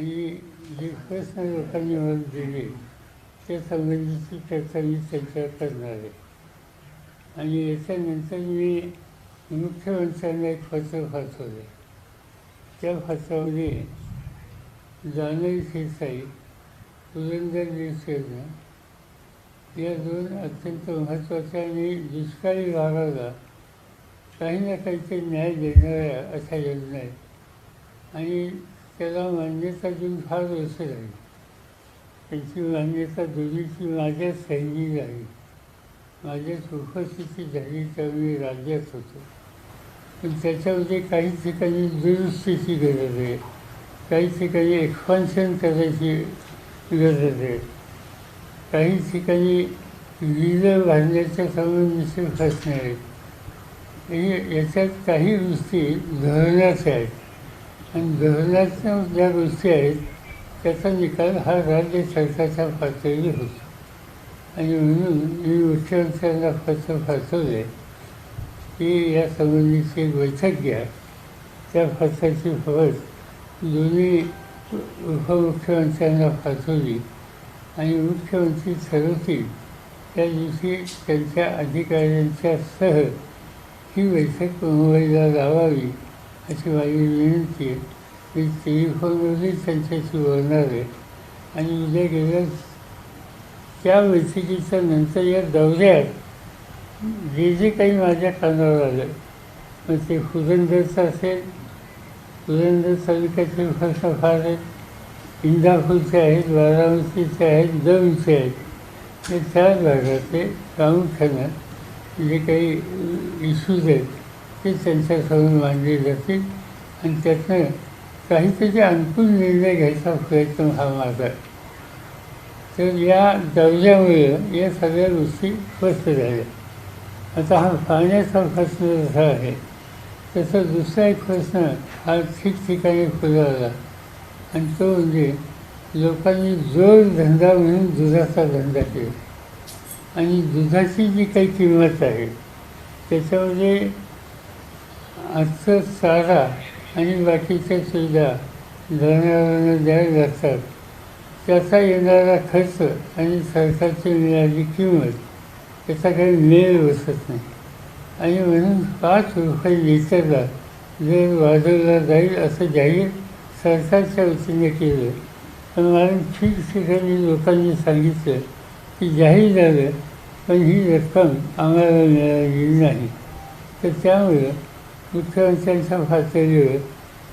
आणि जे प्रश्न लोकांनी मला दिले त्या संबंधीची चर्चा मी त्यांच्यावर करणार आहे. आणि याच्यानंतर मी मुख्यमंत्र्यांना एक पत्र पाठवले त्या पत्रामध्ये जाणवी शिरसाई पुरंदर निसर्ग या दोन अत्यंत महत्त्वाच्या आणि दुष्काळी भागाला काही ना काहीतरी न्याय देणाऱ्या अशा योजना आहेत. आणि त्याला मान्यता देऊन फार वर्ष झाली त्यांची मान्यता दोन्हीची माझ्या सैनी झाली माझ्याच उपस्थिती झाली त्यावेळी राज्यात होतो. पण त्याच्यामध्ये काही ठिकाणी दुरुस्तीची गरज आहे. काही ठिकाणी एक्सपान्शन करायची गरज आहे. काही ठिकाणी विहिरं बांधण्याच्या संबंधीचे प्रश्न आहेत. हे याच्यात काही गोष्टी धोरणाच्या आहेत. आणि धोरणाच्या ज्या गोष्टी आहेत त्याचा निकाल हा राज्य सरकारच्या पातळीवर होतो. आणि म्हणून मी मुख्यमंत्र्यांना पत्र पाठवले की या संबंधीची बैठक घ्या. त्या पत्राची फरक दोन्ही उपमुख्यमंत्र्यांना पाठवली. आणि मुख्यमंत्री ठरवतील त्या दिवशी त्यांच्या अधिकाऱ्यांच्या सह ही बैठक मुंबईला लावावी. अशी माझी विनंती आहे मी टेलिफोनवरही त्यांच्याशी बोलणार आहे. आणि उद्या गेल्या त्या बैठकीच्या नंतर या दौऱ्यात जे जे काही माझ्या कानावर आलं मग ते पुरंदरचं असेल पुरंदर तालुक्याचे प्रश्न फार आहेत इंदापूरचे आहेत बारामतीचे आहेत दौंडचे आहेत. ते त्याच भागातले प्रामुख्यानं जे काही इश्यूज आहेत ते त्यांच्यासमोर मांडले जातील आणि त्यातनं काहीतरी अंतिम निर्णय घ्यायचा प्रयत्न हा माझा. तर या दर्जामुळे या सगळ्या गोष्टी स्पष्ट झाल्या. आता हा पाण्याचा प्रश्न जसा आहे. तसा दुसरा एक प्रश्न हा ठिकठिकाणी फुलवला आणि तो म्हणजे लोकांनी जोडधंदा म्हणून दुधाचा धंदा केला. आणि दुधाची जी काही किंमत आहे त्याच्यामध्ये आजचं चारा आणि बाकीच्या सुविधा जनावरांना द्यायला लागतात त्याचा येणारा खर्च आणि सरकारची मिळाली किंमत त्याचा काही मेळ बसत नाही. आणि म्हणून पाच रुपये लिटरला जर वाजवला जाईल असं जाहीर सरकारच्या वतीने केलं. पण मला ठिकठिकाणी लोकांनी सांगितलं की जाहीर झालं पण ही रक्कम आम्हाला मिळाली नाही. तर त्यामुळं मुख्यमंत्र्यांच्या पातळीवर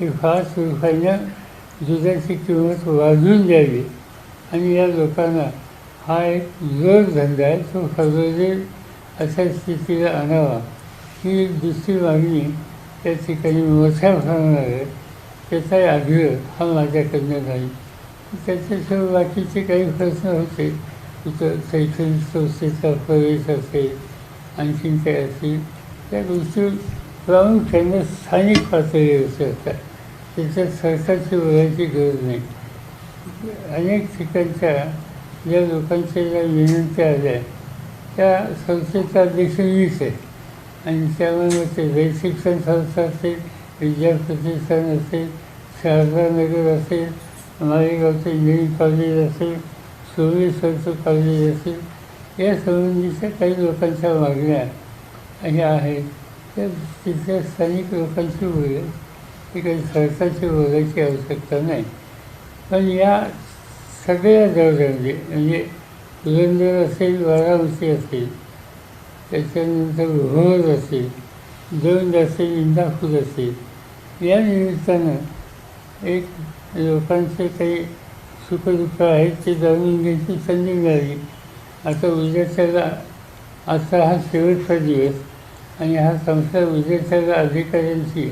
ही पाच रुपयानं दुधाची किंमत वाढून द्यावी आणि या लोकांना हा एक जोडधंदा आहे तो फसवलेल अशा स्थितीला आणावा ही दुसरी मागणी त्या ठिकाणी मोठ्या प्रमाणावर आहे त्याचाही आग्रह हा माझ्याकडनं नाही त्याच्याशिवाय बाकीचे काही प्रश्न होते तिथं शैक्षणिक संस्थेचा प्रवेश असेल आणखीन काय असेल त्या गोष्टी प्रामुख्याने स्थानिक पातळीवर असतात त्याच्यात सरकारची बोलायची गरज नाही अनेक ठिकाणच्या ज्या लोकांच्या ज्या विनंत्या आल्या त्या संस्थेचा अध्यक्ष मीच आहे आणि त्यामुळे ते वेद संस्था असेल विद्याप्रतिष्ठान असेल शारदा नगर असेल मालेगावचे इंजिनिअरिंग कॉलेज असेल सोमेश्वरचं कॉलेज असेल या संबंधीच्या काही लोकांच्या मागण्या ह्या आहेत त्या तिथल्या स्थानिक लोकांशी बोलेल ती काही सरकारची बोलायची आवश्यकता नाही. पण या सगळ्या दौऱ्यामध्ये म्हणजे पुरंदर असेल वाराणसी असेल त्याच्यानंतर भोर असेल दौंड असेल इंदापूर असेल या निमित्तानं एक लोकांचे काही सुखदुःख आहेत ते जाणून घ्यायची संधी मिळाली. आता उद्याच्याला असा हा शेवटचा दिवस. आणि हा संसार उद्याच्याला अधिकाऱ्यांची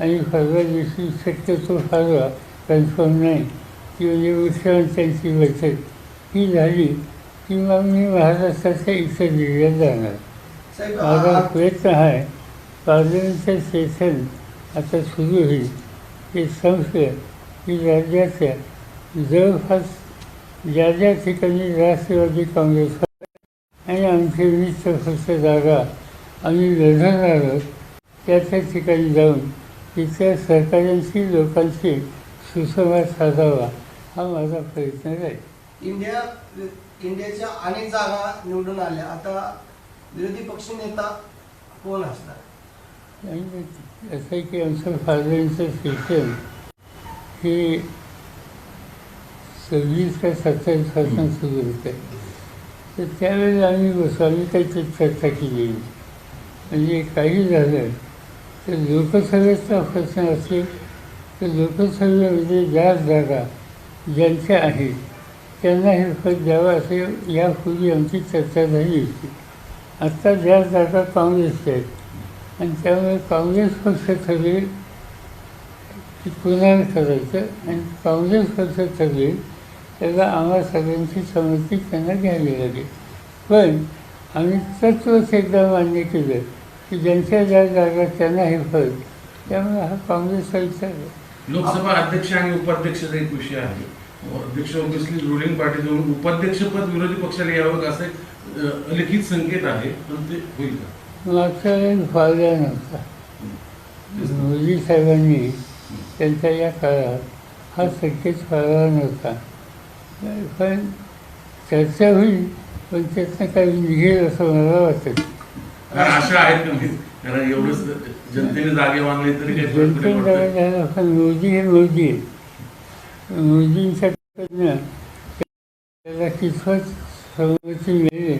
आणि परवा दिवशी शक्यतो फारवा कन्फर्म नाही. की म्हणजे मुख्यमंत्र्यांची बैठक. ही झाली की मग मी महाराष्ट्राच्या इतर जिल्ह्यात जाणार. माझा प्रयत्न आहे पार्लमेंटचं सेशन आता सुरू होईल. हे संशय की राज्याच्या जवळपास ज्या ज्या ठिकाणी राष्ट्रवादी काँग्रेस आणि आमचे वीस फक्त जागा आम्ही लढणार आहोत त्या त्या ठिकाणी जाऊन तिथल्या सहकाऱ्यांशी लोकांशी सुसंवाद साधावा हा माझा प्रयत्न राहील इंडिया इंडियाच्या अनेक जागा निवडून आल्या. आता विरोधी पक्ष नेता कोण आणि असं आहे की आमचं फादरांचं शिक्षण हे सव्वीस का सत्तावीसपासून सुरू होतं तर त्यावेळेला आम्ही बसू आम्ही काही चर्चा केली. म्हणजे काही झालं तर लोकसभेचा प्रश्न असेल तर लोकसभेमध्ये म्हणजे ज्या जागा ज्यांच्या आहेत त्यांना हे पद द्यावं असे यापूर्वी आमची चर्चा झाली होती. आत्ता ज्या जागा काँग्रेसच्या आहेत आणि त्यामुळे काँग्रेस पक्ष ठरले की पुन्हा करायचं आणि काँग्रेस पक्ष ठरले त्याला आम्हा सगळ्यांची संमती त्यांना घ्यावी लागेल. पण आम्ही तत्वच एकदा मान्य केलं की ज्यांच्या ज्या जागा त्यांना हे फळ त्यामुळे हा काँग्रेसचा विचार आहे. लोकसभा अध्यक्ष आणि उपाध्यक्षाचा एक विषय आहे. अध्यक्ष ऑब्विसली रुलिंग पार्टी जाऊन उपाध्यक्षपद विरोधी पक्षाला यावं का असे लिखित संकेत आहे पण ते होईल का? मागच्या वेळेस फायदा नव्हता मोदी साहेबांनी त्यांच्या या काळात हा संकेत फायदा नव्हता. पण चर्चा होईल पण त्यातनं काही निघेल असं मला वाटतं कारण आशा आहेत का नाही कारण एवढंच जनतेने जागे मानले तरी काही फरक नाही पडत. हे मोदी आहे मोदींच्याकडनं त्याला कितपत संमती मिळेल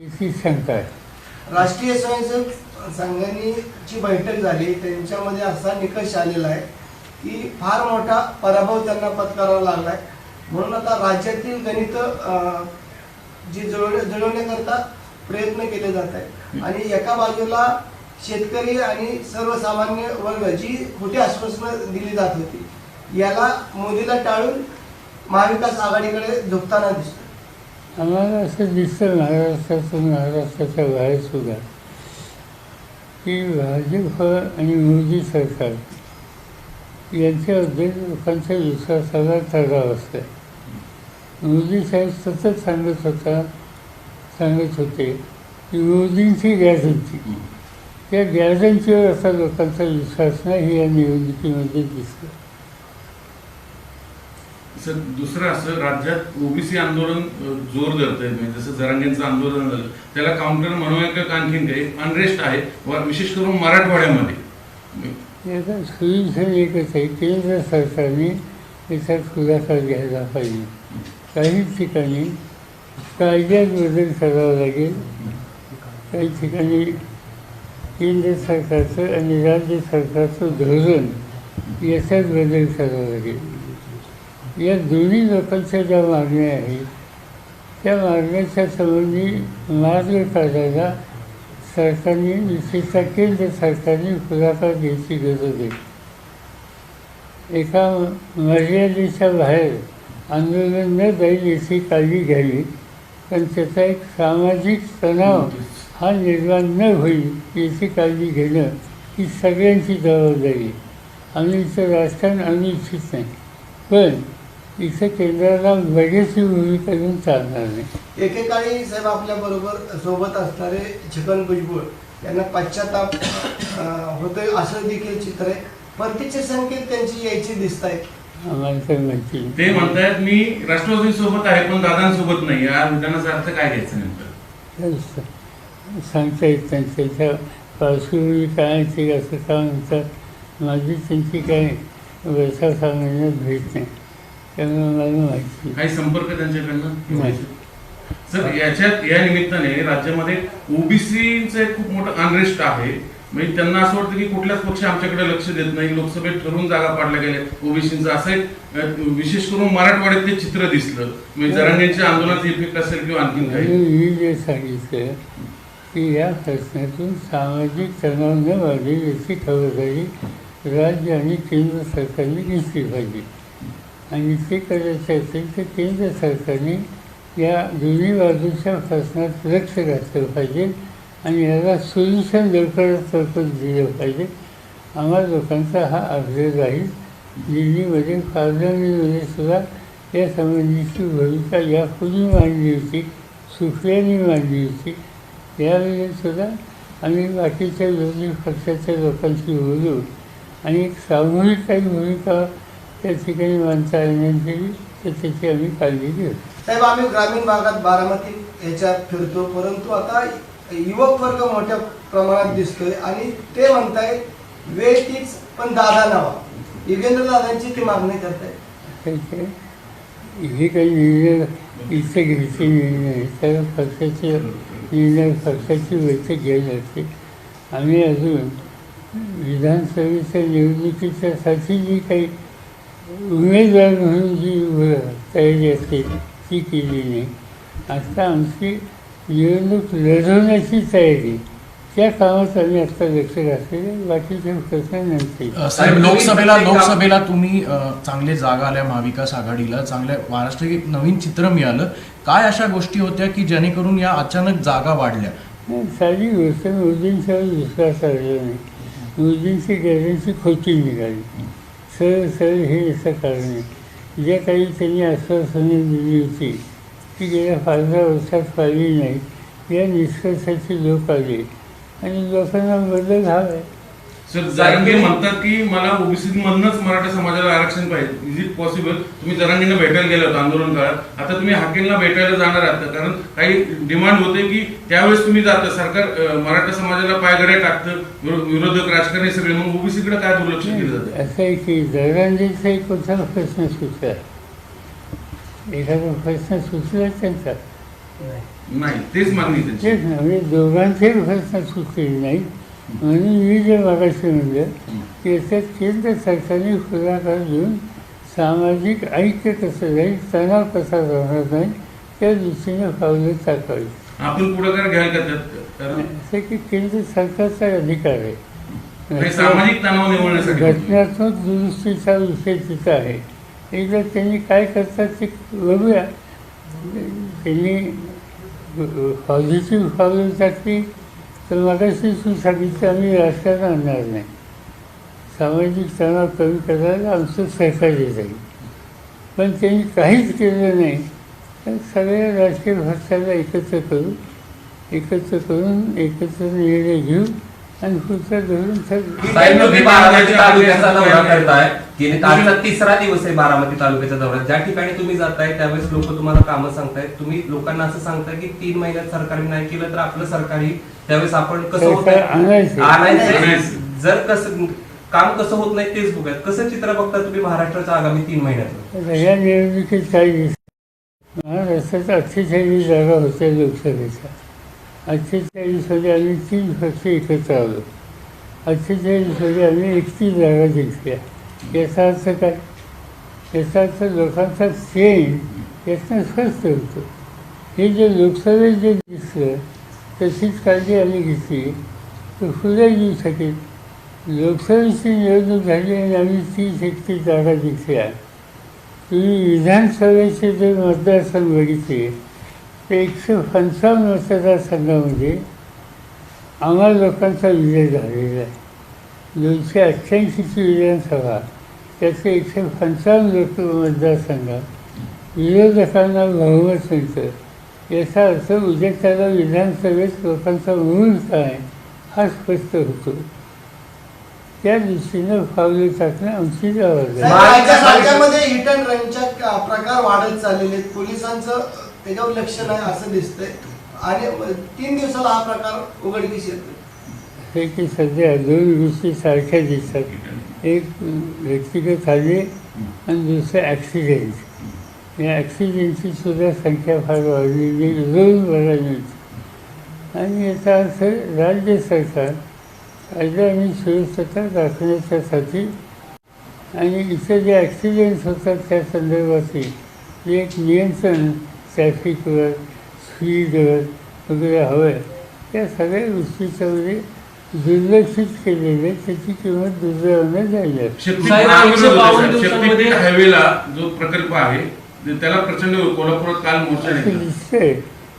याची शंका आहे. राष्ट्रीय स्वयंसेवक संघाची बैठक झाली त्यांच्यामध्ये असा निकष आलेला आहे की फार मोठा पराभव त्यांना पत्करावा लागलाय. म्हणून आता राज्यातील गणित अं, जी जुळवण्या जुळवण्याकरता प्रयत्न केले जात आहेत. आणि एका बाजूला शेतकरी आणि सर्वसामान्य वर्ग जी खोटी आश्वासनं दिली जात होती याला मोदीला टाळून महाविकास आघाडीकडे झोपताना दिसतो आम्हाला असं दिसतं महाराष्ट्राचं महाराष्ट्राच्या बाहेर सुद्धा. की भाजप आणि मोदी सरकार यांच्याबद्दल लोकांच्या विश्वासाला ठराव असतं मोदी साहेब सतत सांगत होता सांगत होते मोदींची गॅरंटी त्या गॅरंटीवर असा लोकांचा विश्वास नाही हे या निवडणुकीमध्ये दिसतं सर दुसरं असं राज्यात ओबीसी आंदोलन जोर धरतंय म्हणजे जसं जरांगेंचं आंदोलन झालं त्याला काउंटर म्हणून आणखीन काही अनरेस्ट आहे व विशेष करून मराठवाड्यामध्ये. याचा सोल्युशन एकच आहे केंद्र सरकारने याच्यात खुलासा घ्यायला पाहिजे. काही ठिकाणी कायद्यात बदल करावा लागेल. काही ठिकाणी केंद्र सरकारचं आणि राज्य सरकारचं धोरण याच्यात बदल करावा लागेल. या दोन्ही लोकांच्या ज्या मागण्या आहेत त्या मागण्याच्या संबंधी मार्ग काढायला सरकारने विशेषतः केंद्र सरकारने पुढाकार घ्यायची गरज आहे. एका मर्यादेच्या बाहेर आंदोलन न जाईल याची काळजी घ्यावी. पण त्याचा एक सामाजिक तणाव हा निर्माण न होईल याची काळजी घेणं ही सगळ्यांची जबाबदारी. आम्ही इथं राजकारण आणू इच्छित नाही पण इथं केंद्राला वेगळीची भूमिका घेऊन चालणार नाही. एकेकाळी साहेब आपल्या बरोबर सोबत असणारे छगन भुजबळ यांना पश्चाताप होतोय असं देखील चित्र आहे. परतीचे संकेत त्यांची यायची दिसत आहेत आम्हाला माहिती नाही. ते म्हणतायत मी राष्ट्रवादी सोबत आहे पण दादांसोबत नाही या विधानाचा अर्थ काय घ्यायचा नेमकं तर स- सांगता येत नाही त्याच्या पार्श्वभूमी काय आहे ते असं का म्हणतात माझी त्यांची काय वर्षा सांगण्यात भेट नाही त्यामुळे मला माहिती नाही. काही संपर्क त्यांच्याकडनं नाही. सर याच्यात या निमित्ताने राज्यामध्ये ओबीसीचे खूप मोठं अनरेस्ट आहे म्हणजे त्यांना असं वाटतं की कुठल्याच पक्ष आमच्याकडे लक्ष देत नाही. लोकसभेत ठरवून जागा पाडल्या गेल्या ओबीसीचं असं एक विशेष करून मराठवाड्यात ते चित्र दिसलं. म्हणजे जरांगेंच्या आंदोलनाचा इफेक्ट असेल किंवा आणखीन काही. मी जे सांगितलं की या प्रश्नातून सामाजिक तणाव न वाढेल याची खबरदारी राज्य आणि केंद्र सरकारने घेतली पाहिजे. आणि ते करायचं असेल तर केंद्र सरकारने या दोन्ही बाजूच्या प्रश्नात लक्ष घातलं पाहिजे. आणि याला सोल्युशन लवकरात लवकर दिलं पाहिजे. आम्हा लोकांचा हा आग्रह राहील. दिल्लीमध्ये पार्लमेंटमध्ये सुद्धा या संबंधीची भूमिका यापूर्वी मांडली होती सुप्रियांनी मांडली होती. यावेळी सुद्धा आम्ही बाकीच्या विरोधी पक्षाच्या लोकांशी बोलू आणि एक सामूहिक काही भूमिका त्या ठिकाणी मानता येण्याची तर त्याची आम्ही काळजी घेऊ. साहेब आम्ही ग्रामीण भागात बारामती याच्यात फिरतो परंतु आता युवक वर्ग मोठ्या प्रमाणात दिसतोय आणि ते म्हणताय वेळ तीच पण दादा नावा युगेंद्र दादांची ती मागणी करताय. हे काही निर्णय इथं घ्यायचे निर्णय आहे. त्याला पक्षाचे निर्णय पक्षाची बैठक घ्यायला असते आम्ही अजून विधानसभेच्या निवडणुकीच्यासाठी जी काही उमेदवार म्हणून जी तयारी असते ती केली नाही. आता आमची निवडणूक लढवण्याची तयारी. त्या कामात आम्ही आत्ता लक्ष घातलेले प्रश्न अ, साहेब लोकसभेला लोकसभेला तुम्ही चांगले जागा आल्या महाविकास आघाडीला. चांगल्या महाराष्ट्र एक नवीन चित्र मिळालं. काय अशा गोष्टी होत्या की जेणेकरून या अचानक जागा वाढल्या? नाही साधी गोष्ट मोदींच्यावर विश्वास आलेला नाही. मोदींची गॅरंटी खोटी निघाली. सरळ सरळ हे याचं कारण आहे. ज्या काही त्यांनी आश्वासने दिली होती ती गेल्या पाच दहा वर्षात पाळली नाही या निष्कर्षाचे लोक आले. आणि लोकांना बदल हवा. आहे सर जरांगे म्हणतात की मला ओबीसी मधनच मराठा समाजाला आरक्षण पाहिजे. इज इट पॉसिबल तुम्ही जरांगेंना भेटायला गेले होते आंदोलन काळात. आता तुम्ही हाकेलला भेटायला जाणार आहात का? कारण काही डिमांड होते की त्यावेळेस तुम्ही जाता. सरकार मराठा समाजाला पायगड्या टाकतं विरो- विरोधक राजकारणी सगळे. मग ओबीसीकडे काय दुर्लक्ष केलं जातं? असं आहे की दरांजीचा एक प्रश्न सुचला एखादा प्रश्न सुचला त्यांचा. नाही तेच मागणी त्यांची. तेच ना म्हणजे दोघांचे प्रश्न सुचलेले नाही म्हणून मी जे मागाशी म्हणलं की याच्यात केंद्र सरकारने पुढाकार घेऊन सामाजिक ऐक्य कसं जाईल तणाव कसा जाणार नाही त्या दृष्टीने पावलं टाकावी आपण पुढाकार घ्याल का त्यात? कारण असं की केंद्र सरकारचा अधिकार आहे. सामाजिक तणाव निवडण्यासाठी घटनात्मक दुरुस्तीचा विषय तिथं आहे. एकदा त्यांनी काय करतात ते बघूया. त्यांनी पॉझिटिव्ह पावलं टाकली तर मगाशी सांगितलं आम्ही राजकारण आणणार नाही. सामाजिक तणाव कमी करायला आमचं सहकार्य जाईल. पण त्यांनी काहीच केलं नाही. तर सगळ्या राजकीय भाषाला एकत्र करू एकत्र करून एकत्र निर्णय घेऊ आणि पुढचं तुम्ही बारामती तालुक्याचा दौरा करताय. गेले आजचा तिसरा दिवस आहे बारामती तालुक्याचा दौरा. ज्या ठिकाणी तुम्ही जाताय त्यावेळेस लोक तुम्हाला कामं सांगतायत. तुम्ही लोकांना असं सांगताय की तीन महिन्यात सरकारने नाही केलं तर आपलं सरकारी त्यावेळेस आपण कसं होत सरकार आणायचं. जर कसं काम कसं होत नाही तेच बघूयात. कसं चित्र बघता तुम्ही महाराष्ट्राच्या आगामी तीन महिन्यात या निवडणुकीत काय दिसतं महाराष्ट्रात अठ्ठेचाळीस जागा होत्या लोकसभेच्या अठ्ठेचाळीसमध्ये आम्ही तीन पक्ष एकत्र आलो अठ्ठेचाळीसमध्ये आम्ही एकतीस जागा जिंकल्या. याचा अर्थ काय? याचा अर्थ लोकांचा सेन यातनं स्वस्त होतो. हे जे लोकसभेत जे दिसलं तशीच काळजी आम्ही घेतली. तर फुले येऊ शकेल. लोकसभेची निवडणूक झाली आणि आम्ही तीस एकतीस जागा जिंकल्या. तुम्ही विधानसभेचे जे मतदारसंघ बघितले एकशे पंचावन्न संघामध्ये आम्हाला लोकांचा विजय झालेला आहे. दोनशे अठ्ठ्याऐंशीची विधानसभा त्याचे एकशे पंचावन्न लोक मतदारसंघात विरोधकांना बहुमत मिळतं. याचा अर्थ उद्या त्याला विधानसभेत लोकांचा मूळ काय हा स्पष्ट होतो. त्या दृष्टीनं पावले टाकणं आमची जबाबदारी. साहेब, हिट अँड रनच्या प्रकार वाढत चाललेले आहेत. पोलिसांचं त्याच्यावर लक्ष नाही असं दिसतंय. आणि तीन दिवसाला हा प्रकार उघडकीस येतो हे की सध्या दोन गोष्टी सारख्या दिसतात. एक व्यक्तिगत हल्ले आणि दुसरं ॲक्सिडेंट या ॲक्सिडेंटची सुद्धा संख्या फार वाढलेली रोज बघायला मिळते आणि याचा अर्थ राज्य सरकार कायदा आणि सुरक्षता राखण्याच्यासाठी आणि इथं जे ॲक्सिडेंट्स होतात त्या संदर्भातील जे एक नियंत्रण ट्रॅफिकवर स्पीडवर वगैरे हवं. आहे त्या सगळ्या गोष्टीच्यामध्ये दुर्लक्षित केलेले त्याची किंमत दुर्दैवानं शक्तिपीठ हायवेला जो प्रकल्प आहे त्याला प्रचंड कोल्हापुरात काल मोर्चा दिसतंय.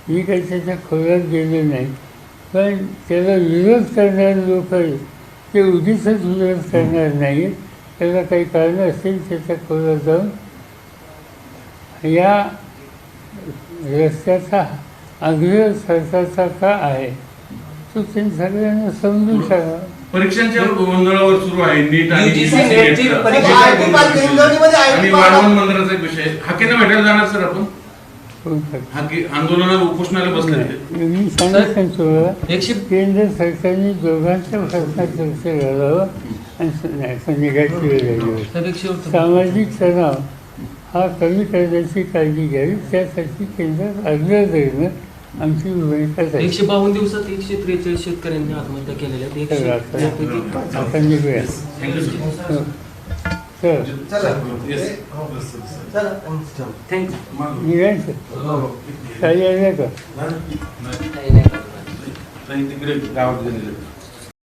मी काही त्याच्या खोलात गेलो नाही. पण त्याला विरोध करणारे लोक आहेत. ते उगीच विरोध करणार नाहीत त्याला काही कारणं असतील त्याच्या खोलात जाऊन. या रस्त्याचा आग्रह सरकारचा का आहे. तो त्यांनी सगळ्यांना समजून सांगा. परीक्षांच्या गोंधळावर सुरू आहे नीट आणि UGC. परीक्षा पार्क वाढवण मंदिराचा एक विषय. हाकेनं भेटायला जाणार सर आपण. हाके आंदोलनाला उपोषणाला बसले ते मी सांगितलं तुम्हाला एकशे केंद्र सरकारने दोघांच्या प्रश्नात लक्ष घालावं आणि संध्याकाळची वेळ सामाजिक तणाव. हा कमी करण्याची काळजी घ्यावी. त्यासाठी केंद्रात आग्रह धरणं आमची भूमिका एकशे बावन्न दिवसात एकशे त्रेचाळीस शेतकऱ्यांनी आत्महत्या केलेल्या आहेत. तर एकशे आता त्यापैकी आता निघूया. Thank you sir. हो. चल. थँक्यू निघायचं काही आल्या का? नाही, तिकडे गावात गेलेले.